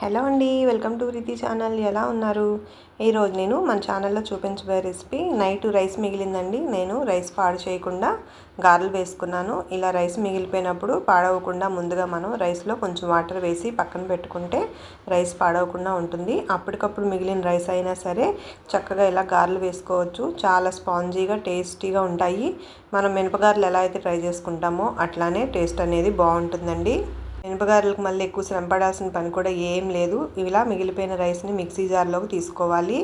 Hello అండి welcome to రీతి channel. ఎలా ఉన్నారు? ఈరోజు నేను మన ఛానల్లో చూపించబోయే రెసిపీ నైట్ రైస్ మిగిలిందండి. నేను రైస్ పాడు చేయకుండా గారెలు వేసుకున్నాను. ఇలా రైస్ మిగిలిపోయినప్పుడు పాడవకుండా ముందుగా మనం రైస్లో కొంచెం వాటర్ వేసి పక్కన పెట్టుకుంటే రైస్ పాడవకుండా ఉంటుంది. అప్పటికప్పుడు మిగిలిన రైస్ అయినా సరే చక్కగా ఇలా గారెలు వేసుకోవచ్చు. చాలా స్పాంజీగా టేస్టీగా ఉంటాయి. మనం మినపగారెలు ఎలా అయితే ట్రై చేసుకుంటామో అట్లానే టేస్ట్ అనేది బాగుంటుందండి. మినపగారెలకు మళ్ళీ ఎక్కువ శ్రమ పడాల్సిన పని కూడా ఏం లేదు. ఇలా మిగిలిపోయిన రైస్ని మిక్సీ జార్లోకి తీసుకోవాలి.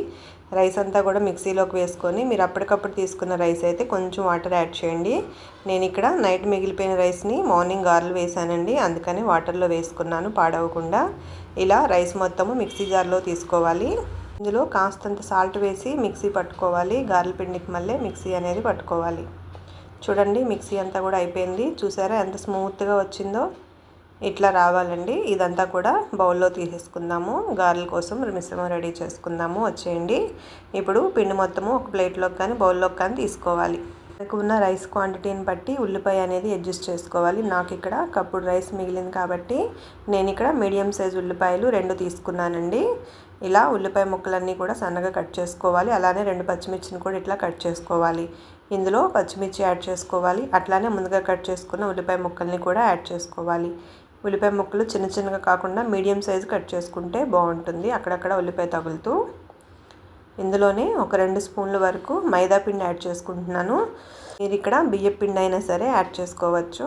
రైస్ అంతా కూడా మిక్సీలోకి వేసుకొని మీరు అప్పటికప్పుడు తీసుకున్న రైస్ అయితే కొంచెం వాటర్ యాడ్ చేయండి. నేను ఇక్కడ నైట్ మిగిలిపోయిన రైస్ని మార్నింగ్ గారెలు వేసానండి. అందుకని వాటర్లో వేసుకున్నాను పాడవకుండా. ఇలా రైస్ మొత్తము మిక్సీ జార్లో తీసుకోవాలి. ఇందులో కాస్తంత సాల్ట్ వేసి మిక్సీ పట్టుకోవాలి. గారెల పిండికి మళ్ళీ మిక్సీ అనేది పట్టుకోవాలి. చూడండి మిక్సీ అంతా కూడా అయిపోయింది. చూసారా ఎంత స్మూత్గా వచ్చిందో? ఇట్లా రావాలండి. ఇదంతా కూడా బౌల్లో తీసేసుకుందాము. గారెల కోసం మిశ్రమం రెడీ చేసుకుందాము. వచ్చేయండి. ఇప్పుడు పిండి మొత్తము ఒక ప్లేట్లోకి కానీ బౌల్లోకి కానీ తీసుకోవాలి. మనకు ఉన్న రైస్ క్వాంటిటీని బట్టి ఉల్లిపాయ అనేది అడ్జస్ట్ చేసుకోవాలి. నాకు ఇక్కడ కప్పుడు రైస్ మిగిలింది కాబట్టి నేను ఇక్కడ మీడియం సైజ్ ఉల్లిపాయలు రెండు తీసుకున్నానండి. ఇలా ఉల్లిపాయ ముక్కలన్నీ కూడా సన్నగా కట్ చేసుకోవాలి. అలానే రెండు పచ్చిమిర్చిని కూడా ఇట్లా కట్ చేసుకోవాలి. ఇందులో పచ్చిమిర్చి యాడ్ చేసుకోవాలి. అట్లానే ముందుగా కట్ చేసుకున్న ఉల్లిపాయ ముక్కల్ని కూడా యాడ్ చేసుకోవాలి. ఉల్లిపాయ ముక్కలు చిన్న చిన్నగా కాకుండా మీడియం సైజు కట్ చేసుకుంటే బాగుంటుంది. అక్కడక్కడ ఉల్లిపాయ తగులుతూ. ఇందులోనే ఒక రెండు స్పూన్ల వరకు మైదా పిండి యాడ్ చేసుకుంటున్నాను. మీరు ఇక్కడ బియ్యం పిండి అయినా సరే యాడ్ చేసుకోవచ్చు.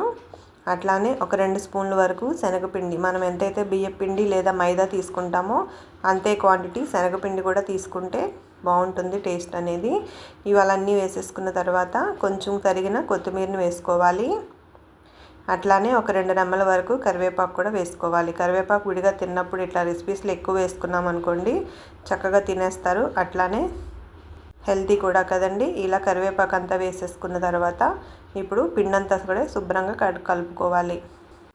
అట్లానే ఒక రెండు స్పూన్ల వరకు శనగపిండి. మనం ఎంతైతే బియ్యం పిండి లేదా మైదా తీసుకుంటామో అంతే క్వాంటిటీ శనగపిండి కూడా తీసుకుంటే బాగుంటుంది టేస్ట్ అనేది. ఇవాళన్నీ వేసేసుకున్న తర్వాత కొంచెం తరిగిన కొత్తిమీరని వేసుకోవాలి. అట్లానే ఒక రెండు నెమ్మల వరకు కరివేపాకు కూడా వేసుకోవాలి. కరివేపాకు విడిగా తిన్నప్పుడు ఇట్లా రెసిపీస్లో ఎక్కువ వేసుకున్నాం అనుకోండి చక్కగా తినేస్తారు. అట్లానే హెల్తీ కూడా కదండి. ఇలా కరివేపాకు అంతా వేసేసుకున్న తర్వాత ఇప్పుడు పిండంతా కూడా శుభ్రంగా కలుపుకోవాలి.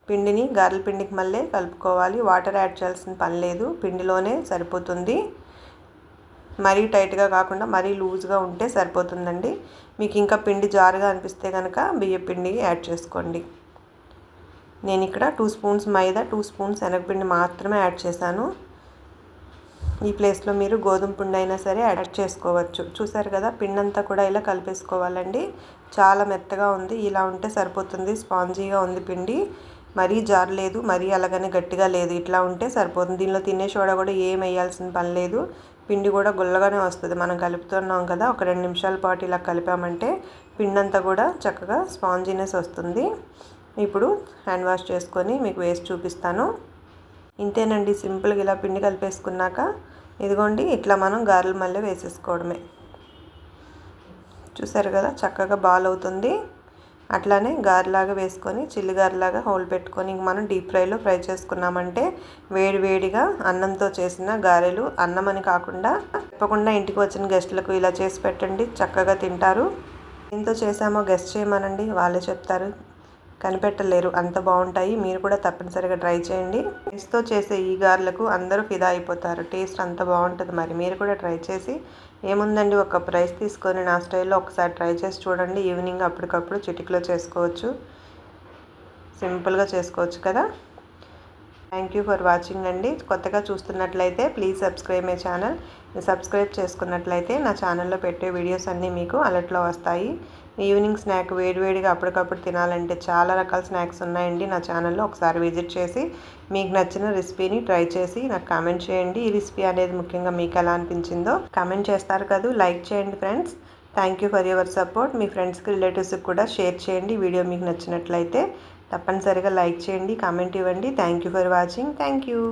పిండిని గారెల పిండికి మళ్ళీ కలుపుకోవాలి. వాటర్ యాడ్ చేయాల్సిన పని లేదు. పిండిలోనే సరిపోతుంది. మరీ టైట్గా కాకుండా మరీ లూజ్గా ఉంటే సరిపోతుందండి. మీకు ఇంకా పిండి జారుగా అనిపిస్తే కనుక బియ్య పిండి యాడ్ చేసుకోండి. నేను ఇక్కడ టూ స్పూన్స్ మైదా టూ స్పూన్స్ శనగపిండి మాత్రమే యాడ్ చేశాను. ఈ ప్లేస్లో మీరు గోధుమ పిండి అయినా సరే యాడ్ చేసుకోవచ్చు. చూసారు కదా పిండి అంతా కూడా ఇలా కలిపేసుకోవాలండి. చాలా మెత్తగా ఉంది. ఇలా ఉంటే సరిపోతుంది. స్పాంజీగా ఉంది పిండి. మరీ జారలేదు మరీ అలాగనే గట్టిగా లేదు. ఇట్లా ఉంటే సరిపోతుంది. దీనిలో తినే సోడా కూడా ఏం వేయాల్సిన పని లేదు. పిండి కూడా గుల్లగానే వస్తుంది. మనం కలుపుతున్నాం కదా ఒక రెండు నిమిషాల పాటు ఇలా కలిపామంటే పిండి అంతా కూడా చక్కగా స్పాంజీనెస్ వస్తుంది. ఇప్పుడు హ్యాండ్ వాష్ చేసుకొని మీకు వేసి చూపిస్తాను. ఇంతేనండి సింపుల్గా ఇలా పిండి కలిపేసుకున్నాక ఇదిగోండి ఇట్లా మనం గారెలు మళ్ళీ వేసేసుకోవడమే. చూసారు కదా చక్కగా బాల్ అవుతుంది. అట్లానే గారెలాగా వేసుకొని చిల్లి గారెలాగా హోల్ పెట్టుకొని ఇంక మనం డీప్ ఫ్రైలో ఫ్రై చేసుకున్నామంటే వేడి వేడిగా అన్నంతో చేసిన గారెలు అన్నం అని కాకుండా తప్పకుండా ఇంటికి వచ్చిన గెస్టులకు ఇలా చేసి పెట్టండి చక్కగా తింటారు. ఎంతో చేసామో గెస్ట్ చేయమనండి వాళ్ళే చెప్తారు. కనిపెట్టలేరు. అంత బాగుంటాయి. మీరు కూడా తప్పనిసరిగా ట్రై చేయండి. రైస్తో చేసే ఈ గార్లకు అందరూ ఫిదా అయిపోతారు. టేస్ట్ అంత బాగుంటుంది మరి. మీరు కూడా ట్రై చేసి ఏముందండి? ఒక ప్రైస్ తీసుకొని నా స్టైల్లో ఒకసారి ట్రై చేసి చూడండి. ఈవినింగ్ అప్పటికప్పుడు చిటికలో చేసుకోవచ్చు. సింపుల్గా చేసుకోవచ్చు కదా? థ్యాంక్ యూ ఫర్ వాచింగ్ అండి. కొత్తగా చూస్తున్నట్లయితే please subscribe my channel. Subscribe చేసుకున్నట్లయితే నా ఛానల్లో పెట్టే వీడియోస్ అన్నీ మీకు అలర్ట్లో వస్తాయి. ఈవినింగ్ స్నాక్ వేడివేడిగా అప్పటికప్పుడు తినాలంటే చాలా రకాల స్నాక్స్ ఉన్నాయండి నా ఛానల్లో. ఒకసారి విజిట్ చేసి మీకు నచ్చిన రెసిపీని ట్రై చేసి నాకు కామెంట్ చేయండి. ఈ రెసిపీ అనేది ముఖ్యంగా మీకు ఎలా అనిపించిందో కామెంట్ చేస్తారు కదా. లైక్ చేయండి friends. Thank you for your support. మీ ఫ్రెండ్స్కి రిలేటివ్స్కి కూడా షేర్ చేయండి. వీడియో మీకు నచ్చినట్లయితే తప్పనిసరిగా లైక్ చేయండి కామెంట్ ఇవ్వండి. Thank you for watching thank you